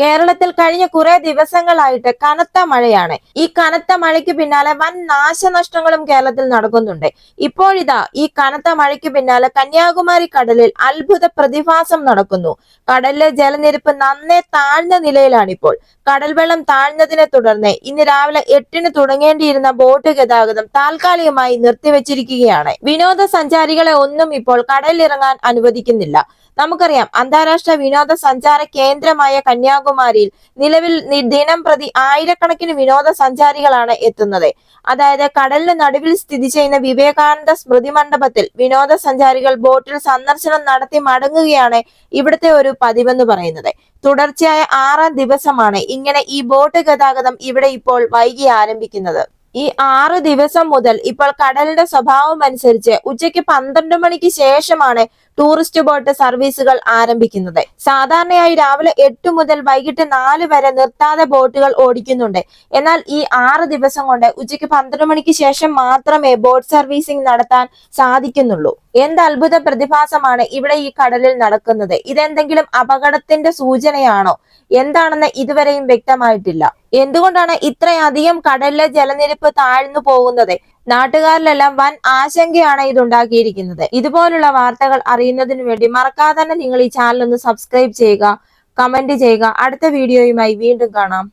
കേരളത്തിൽ കഴിഞ്ഞ കുറെ ദിവസങ്ങളായിട്ട് കനത്ത മഴയാണ്. ഈ കനത്ത മഴയ്ക്ക് പിന്നാലെ വൻ നാശനഷ്ടങ്ങളും കേരളത്തിൽ നടക്കുന്നുണ്ട്. ഇപ്പോഴിതാ ഈ കനത്ത മഴയ്ക്ക് പിന്നാലെ കന്യാകുമാരി കടലിൽ അത്ഭുത പ്രതിഭാസം നടക്കുന്നു. കടലിലെ ജലനിരപ്പ് നന്നേ താഴ്ന്ന നിലയിലാണിപ്പോൾ. കടൽവെള്ളം താഴ്ന്നതിനെ തുടർന്ന് ഇന്ന് രാവിലെ എട്ടിന് തുടങ്ങേണ്ടിയിരുന്ന ബോട്ട് ഗതാഗതം താൽക്കാലികമായി നിർത്തിവച്ചിരിക്കുകയാണ്. വിനോദസഞ്ചാരികളെ ഒന്നും ഇപ്പോൾ കടലിലിറങ്ങാൻ അനുവദിക്കുന്നില്ല. നമുക്കറിയാം. അന്താരാഷ്ട്ര വിനോദസഞ്ചാര കേന്ദ്രമായ കന്യാകുമാരിയിൽ നിലവിൽ ദിനം പ്രതി ആയിരക്കണക്കിന് വിനോദസഞ്ചാരികളാണ് എത്തുന്നത്. അതായത് കടലിന് നടുവിൽ സ്ഥിതി ചെയ്യുന്ന വിവേകാനന്ദ സ്മൃതി മണ്ഡപത്തിൽ വിനോദസഞ്ചാരികൾ ബോട്ടിൽ സന്ദർശനം നടത്തി മടങ്ങുകയാണ് ഇവിടുത്തെ ഒരു പതിവെന്ന് പറയുന്നത്. തുടർച്ചയായ ആറാം ദിവസമാണ് ഇങ്ങനെ ഈ ബോട്ട് ഗതാഗതം ഇവിടെ ഇപ്പോൾ വൈകി ആരംഭിക്കുന്നത്. ഈ ആറ് ദിവസം മുതൽ ഇപ്പോൾ കടലിന്റെ സ്വഭാവം അനുസരിച്ച് ഉച്ചയ്ക്ക് പന്ത്രണ്ട് മണിക്ക് ശേഷമാണ് ടൂറിസ്റ്റ് ബോട്ട് സർവീസുകൾ ആരംഭിക്കുന്നത്. സാധാരണയായി രാവിലെ എട്ട് മുതൽ വൈകിട്ട് നാല് വരെ നിർത്താതെ ബോട്ടുകൾ ഓടിക്കുന്നുണ്ട്. എന്നാൽ ഈ ആറ് ദിവസം കൊണ്ട് ഉച്ചയ്ക്ക് പന്ത്രണ്ട് മണിക്ക് ശേഷം മാത്രമേ ബോട്ട് സർവീസിംഗ് നടത്താൻ സാധിക്കുന്നുള്ളൂ. എന്ത് അത്ഭുത പ്രതിഭാസമാണ് ഇവിടെ ഈ കടലിൽ നടക്കുന്നത്? ഇതെന്തെങ്കിലും അപകടത്തിന്റെ സൂചനയാണോ? എന്താണെന്ന് ഇതുവരെയും വ്യക്തമായിട്ടില്ല. എന്തുകൊണ്ടാണ് ഇത്രയധികം കടലിലെ ജലനിരപ്പ് താഴ്ന്നു പോകുന്നത്? നാട്ടുകാരിലെല്ലാം വൻ ആശങ്കയാണ് ഇതുണ്ടാക്കിയിരിക്കുന്നത്. ഇതുപോലുള്ള വാർത്തകൾ അറിയുന്നതിന് വേണ്ടി മറക്കാതെ തന്നെ നിങ്ങൾ ഈ ചാനൽ ഒന്ന് സബ്സ്ക്രൈബ് ചെയ്യുക കമന്റ് ചെയ്യുക. അടുത്ത വീഡിയോയുമായി വീണ്ടും കാണാം.